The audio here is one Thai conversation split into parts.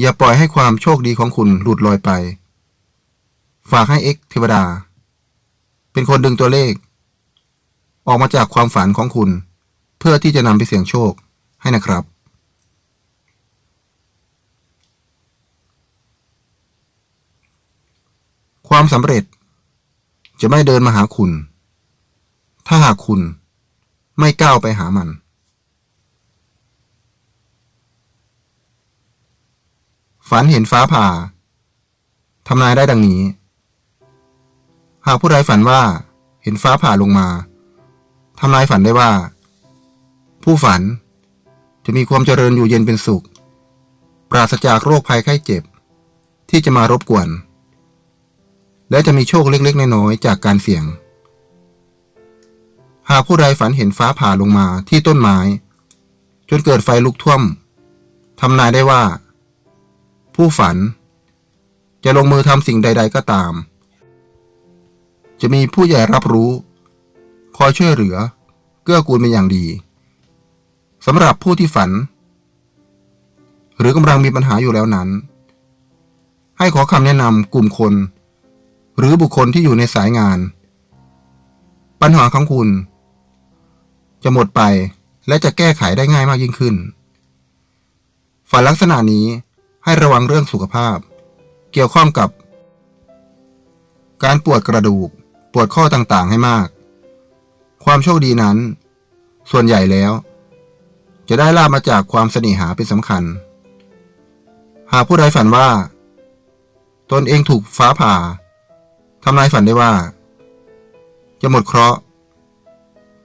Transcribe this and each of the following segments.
อย่าปล่อยให้ความโชคดีของคุณหลุดลอยไป ฝากให้เอ็กเทวดา เป็นคนดึงตัวเลข ออกมาจากความฝันของคุณ เพื่อที่จะนำไปเสี่ยงโชคให้นะครับ ความสำเร็จ จะไม่เดินมาหาคุณ ถ้าหากคุณไม่ก้าวไปหามัน ฝันเห็นฟ้าผ่าทำนายได้ดังนี้ หากผู้ใดฝันว่าเห็นฟ้าผ่าลงมาทำนายฝันได้ว่า ผู้ฝันจะมีความเจริญอยู่เย็นเป็นสุข ปราศจากโรคภัยไข้เจ็บ ที่จะมารบกวน และจะมีโชคเล็กๆน้อยๆจากการเสี่ยง หากผู้ใดฝันเห็นฟ้าผ่าลงมาที่ต้นไม้ จนเกิดไฟลุกท่วมทำนายได้ว่า ผู้ฝัน จะลงมือทำสิ่งใด ๆ ก็ตาม จะมีผู้ใหญ่รับรู้ คอยช่วยเหลือ เกื้อกูลเป็นอย่างดีสำหรับผู้ที่ฝัน หรือกำลังมีปัญหาอยู่แล้วนั้น ให้ขอคำแนะนำกลุ่มคน หรือบุคคลที่อยู่ในสายงาน ปัญหาของคุณ จะหมดไปและจะแก้ไขได้ง่ายมากยิ่งขึ้น ฝันลักษณะนี้ ให้ระวังเรื่องสุขภาพ เกี่ยวข้องกับ การปวดกระดูก ปวดข้อต่างๆให้มาก ความโชคดีนั้น ส่วนใหญ่แล้ว จะได้ลาบมาจากความเสน่หาเป็นสำคัญ หากผู้ใดฝันว่า ตนเองถูกฟ้าผ่าทำนายฝันได้ว่า จะหมดเคราะห์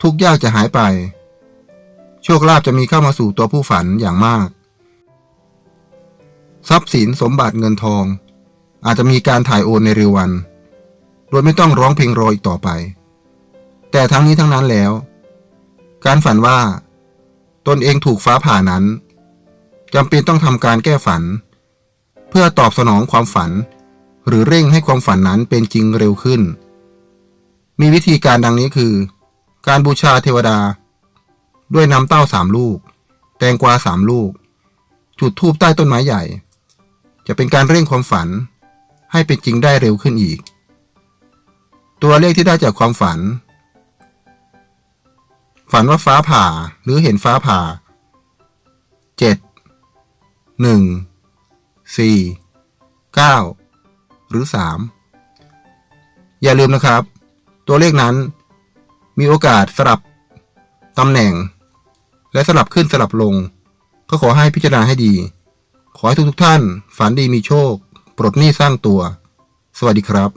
ทุกยากจะหายไป โชคลาภจะมีเข้ามาสู่ตัวผู้ฝันอย่างมาก ทรัพย์สินสมบัติเงินทอง อาจจะมีการถ่ายโอนในเร็ววัน โดยไม่ต้องร้องเพลงรออีกต่อไป แต่ทั้งนี้ทั้งนั้นแล้ว การฝันว่า ตนเองถูกฟ้าผ่านั้นจำเป็นต้องทำการแก้ฝัน เพื่อตอบสนองความฝัน หรือเร่งให้ความฝันนั้นเป็นจริงเร็วขึ้น มีวิธีการดังนี้คือ การบูชาเทวดา ด้วยน้ำเต้าสามลูก แตงกวาสามลูก จุดธูปใต้ต้นไม้ใหญ่ จะเป็นการเร่งความฝัน ให้เป็นจริงได้เร็วขึ้นอีก ตัวเลขที่ได้จากความฝัน ฝันว่าฟ้าผ่าหรือเห็นฟ้าผ่าเจ็ดหรือสามอย่าลืมนะครับ ตัวเลขนั้นมีโอกาสสลับตำแหน่ง และสลับขึ้นสลับลง ก็ขอให้พิจารณาให้ดี ขอให้ทุกทุกท่าน ฝันดีมีโชค ปลดหนี้สร้างตัว สวัสดีครับ